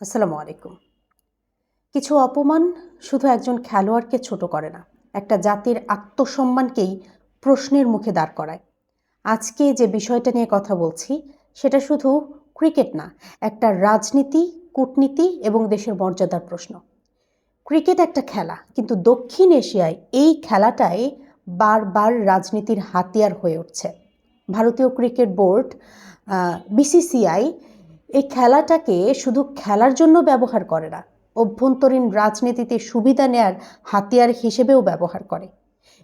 আসসালামু আলাইকুম। কিছু অপমান শুধু একজন খেলোয়াড়কে ছোট করে না, একটা জাতির আত্মসম্মানকেই প্রশ্নের মুখে দাঁড় করায়। আজকে যে বিষয়টা নিয়ে কথা বলছি, সেটা শুধু ক্রিকেট না, একটা রাজনীতি, কূটনীতি এবং দেশের মর্যাদার প্রশ্ন। ক্রিকেট একটা খেলা, কিন্তু দক্ষিণ এশিয়ায় এই খেলাটাই বারবার রাজনীতির হাতিয়ার হয়ে উঠছে। ভারতীয় ক্রিকেট বোর্ড বিসিসিআই এই খেলাটাকে শুধু খেলার জন্য ব্যবহার করে না, অভ্যন্তরীণ রাজনীতিতে সুবিধা নেয়ার হাতিয়ার হিসেবেও ব্যবহার করে।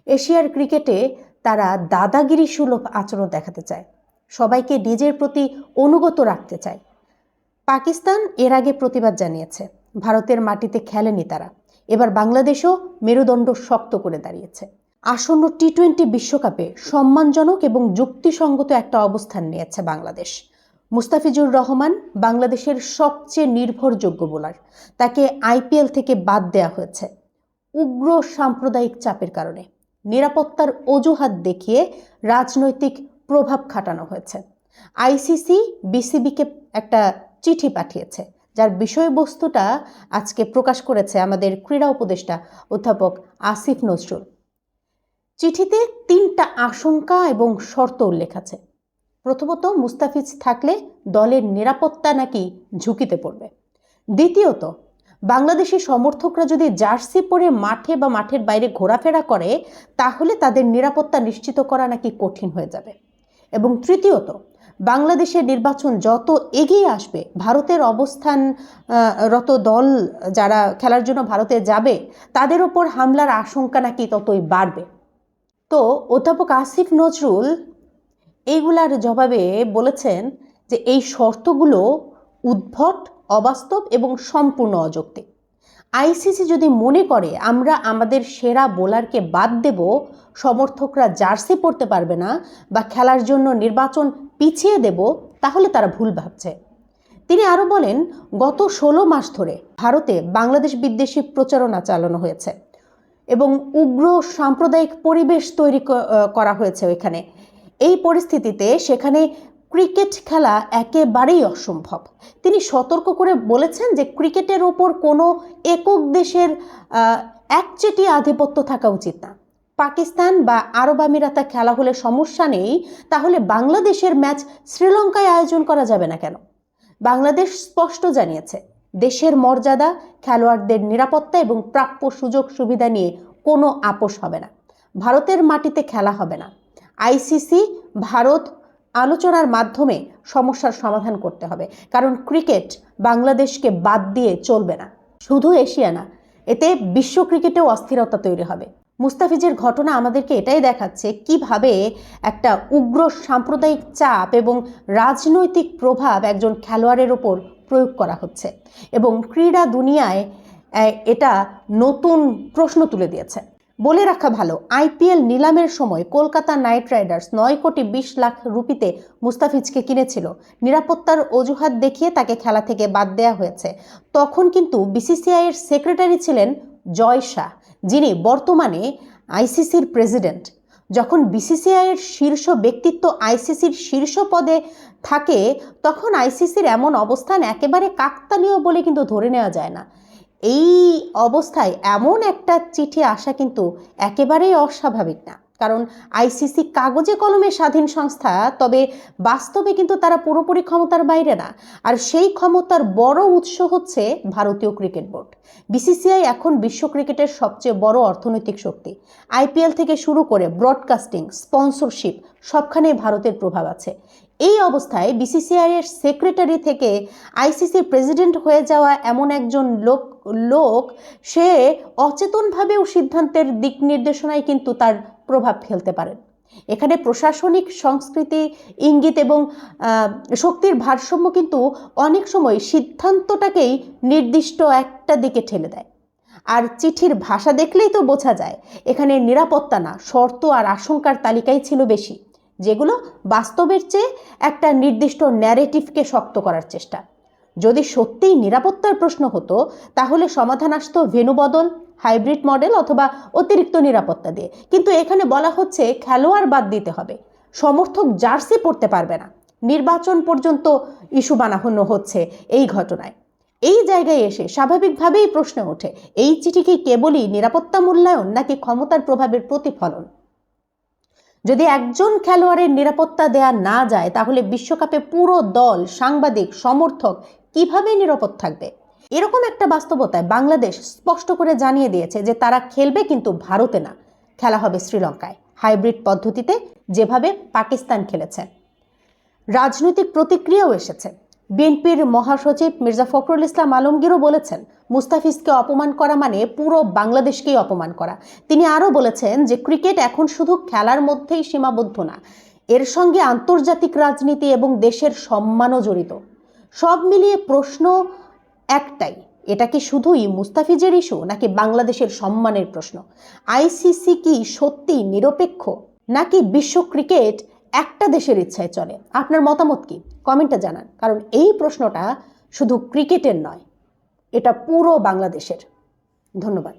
এশিয়ার ক্রিকেটে তারা দাদাগিরি সুলভ আচরণ দেখাতে চায়, সবাইকে নিজের প্রতি অনুগত রাখতে চায়। পাকিস্তান এর আগে প্রতিবাদ জানিয়েছে, ভারতের মাটিতে খেলেনি তারা। এবার বাংলাদেশও মেরুদণ্ড শক্ত করে দাঁড়িয়েছে। আসন্ন টি টোয়েন্টি বিশ্বকাপে সম্মানজনক এবং যুক্তিসঙ্গত একটা অবস্থান নিয়েছে বাংলাদেশ। মুস্তাফিজুর রহমান বাংলাদেশের সবচেয়ে নির্ভরযোগ্য বোলার। তাকে আইপিএল থেকে বাদ দেওয়া হয়েছে উগ্র সাম্প্রদায়িক চাপের কারণে। নিরাপত্তার অজুহাত দেখিয়ে রাজনৈতিক প্রভাব খাটানো হয়েছে। আইসিসি বিসিবিকে একটা চিঠি পাঠিয়েছে, যার বিষয়বস্তুটা আজকে প্রকাশ করেছে আমাদের ক্রীড়া উপদেষ্টা অধ্যাপক আসিফ নজরুল। চিঠিতে তিনটা আশঙ্কা এবং শর্ত উল্লেখ আছে। প্রথমত মুস্তাফিজ থাকলে দলের নিরাপত্তা নাকি ঝুঁকিতে পড়বে। দ্বিতীয়ত, বাংলাদেশি সমর্থকরা যদি জার্সি পরে মাঠে বা মাঠের বাইরে ঘোরাফেরা করে, তাহলে তাদের নিরাপত্তা নিশ্চিত করা নাকি কঠিন হয়ে যাবে। এবং তৃতীয়ত, বাংলাদেশের নির্বাচন যত এগিয়ে আসবে, ভারতের অবস্থান রত দল যারা খেলার জন্য ভারতে যাবে, তাদের ওপর হামলার আশঙ্কা নাকি ততই বাড়বে। তো অধ্যাপক আসিফ নজরুল এইগুলার জবাবে বলেছেন যে এই শর্তগুলো উদ্ভট, অবাস্তব এবং সম্পূর্ণ অযৌক্তিক। আইসিসি যদি মনে করে, আমরা আমাদের সেরা বোলারকে বাদ দেব, সমর্থকরা জার্সি পড়তে পারবে না বা খেলার জন্য নির্বাচন পিছিয়ে দেব, তাহলে তারা ভুল ভাবছে। তিনি আরও বলেন, গত ষোলো মাস ধরে ভারতে বাংলাদেশ বিদ্বেষী প্রচারণা চালানো হয়েছে এবং উগ্র সাম্প্রদায়িক পরিবেশ তৈরি করা হয়েছে ওইখানে। এই পরিস্থিতিতে সেখানে ক্রিকেট খেলা একেবারেই অসম্ভব। তিনি সতর্ক করে বলেছেন যে ক্রিকেটের ওপর কোনো একক দেশের একচেটি আধিপত্য থাকা উচিত না। পাকিস্তান বা আরব আমিরাতা খেলা হলে সমস্যা নেই, তাহলে বাংলাদেশের ম্যাচ শ্রীলঙ্কায় আয়োজন করা যাবে না কেন? বাংলাদেশ স্পষ্ট জানিয়েছে, দেশের মর্যাদা, খেলোয়াড়দের নিরাপত্তা এবং প্রাপ্য সুযোগ সুবিধা নিয়ে কোনো আপোষ হবে না। ভারতের মাটিতে খেলা হবে না। আইসিসি, ভারত আলোচনার মাধ্যমে সমস্যার সমাধান করতে হবে। কারণ ক্রিকেট বাংলাদেশকে বাদ দিয়ে চলবে না। শুধু এশিয়া না, এতে বিশ্ব ক্রিকেটেও অস্থিরতা তৈরি হবে। মুস্তাফিজের ঘটনা আমাদেরকে এটাই দেখাচ্ছে কীভাবে একটা উগ্র সাম্প্রদায়িক চাপ এবং রাজনৈতিক প্রভাব একজন খেলোয়াড়ের ওপর প্রয়োগ করা হচ্ছে এবং ক্রীড়া দুনিয়ায় এটা নতুন প্রশ্ন তুলে দিয়েছে। বলে রাখা ভালো, আইপিএল নিলামের সময় কলকাতা নাইট রাইডার্স নয় কোটি বিশ লাখ রুপিতে মুস্তাফিজকে কিনেছিল। নিরাপত্তার অজুহাত দেখিয়ে তাকে খেলা থেকে বাদ দেওয়া হয়েছে। তখন কিন্তু বিসিসিআইয়ের সেক্রেটারি ছিলেন জয় শাহ, যিনি বর্তমানে আইসিসির প্রেসিডেন্ট। যখন বিসিসিআইয়ের শীর্ষ ব্যক্তিত্ব আইসিসির শীর্ষ পদে থাকে, তখন আইসিসির এমন অবস্থান একেবারে কাকতালীয় বলে কিন্তু ধরে নেওয়া যায় না। এই অবস্থায় এমন একটা চিঠি আসা কিন্তু একেবারেই অস্বাভাবিক না। কারণ আইসিসি কাগজে কলমে স্বাধীন সংস্থা, তবে বাস্তবে কিন্তু তারা পুরোপুরি ক্ষমতার বাইরে না। আর সেই ক্ষমতার বড় উৎস হচ্ছে ভারতীয় ক্রিকেট বোর্ড। বিসিসিআই এখন বিশ্ব ক্রিকেটের সবচেয়ে বড় অর্থনৈতিক শক্তি। আইপিএল থেকে শুরু করে ব্রডকাস্টিং, স্পন্সরশিপ সবখানে ভারতের প্রভাব আছে। এই অবস্থায় বিসিসিআইয়ের সেক্রেটারি থেকে আইসিসির প্রেসিডেন্ট হয়ে যাওয়া এমন একজন লোক লোক, সে অচেতনভাবেও সিদ্ধান্তের দিক নির্দেশনায় কিন্তু তার প্রভাব ফেলতে পারেন এখানে প্রশাসনিক সংস্কৃতি, ইঙ্গিত এবং শক্তির ভারসাম্য কিন্তু অনেক সময় সিদ্ধান্তটাকেই নির্দিষ্ট একটা দিকে ঠেলে দেয়। আর চিঠির ভাষা দেখলেই তো বোঝা যায়, এখানে নিরাপত্তা না, শর্ত আর আশঙ্কার তালিকাই ছিল বেশি, যেগুলো বাস্তবের চেয়ে একটা নির্দিষ্ট ন্যারেটিভকে শক্ত করার চেষ্টা। যদি সত্যিই নিরাপত্তার প্রশ্ন হতো, তাহলে সমাধান আসতো ভেনু বদল হাইব্রিড মডেল অথবা অতিরিক্ত নিরাপত্তা দিয়ে। কিন্তু এখানে বলা হচ্ছে খেলোয়াড় বাদ দিতে হবে। সমর্থক জার্সি পড়তে পারবে না। নির্বাচন পর্যন্ত ইস্যু বানানো হচ্ছে এই ঘটনায়। এই জায়গায় এসে স্বাভাবিকভাবেই প্রশ্ন ওঠে, এই চিঠি কি কেবলই নিরাপত্তা মূল্যায়ন নাকি ক্ষমতার প্রভাবের প্রতিফলন? যদি একজন খেলোয়াড়ের নিরাপত্তা দেয়া না যায়, তাহলে বিশ্বকাপে পুরো দল, সাংবাদিক, সমর্থক কীভাবে নিরাপদ থাকবে? এরকম একটা বাস্তবতায় বাংলাদেশ স্পষ্ট করে জানিয়ে দিয়েছে যে তারা খেলবে কিন্তু ভারতে না। খেলা হবে শ্রীলঙ্কায়। হাইব্রিড পদ্ধতিতে যেভাবে পাকিস্তান খেলেছে। রাজনৈতিক প্রতিক্রিয়াও এসেছে। বিএনপির মহাসচিব মির্জা ফখরুল ইসলাম আলমগীরও বলেছেন, মুস্তাফিজকে অপমান করা মানে পুরো বাংলাদেশকেই অপমান করা। তিনি আরও বলেছেন যে ক্রিকেট এখন শুধু খেলার মধ্যেই সীমাবদ্ধ না, এর সঙ্গে আন্তর্জাতিক রাজনীতি এবং দেশের সম্মানও জড়িত। সব মিলিয়ে প্রশ্ন একটাই, এটা কি শুধুই মুস্তাফিজের ইস্যু নাকি বাংলাদেশের সম্মানের প্রশ্ন? আইসিসি কি সত্যি নিরপেক্ষ নাকি বিশ্ব ক্রিকেট একটা দেশের ইচ্ছায় চলে? আপনার মতামত কি? কমেন্টটা জানান। কারণ এই প্রশ্নটা শুধু ক্রিকেটের নয়, এটা পুরো বাংলাদেশের। ধন্যবাদ।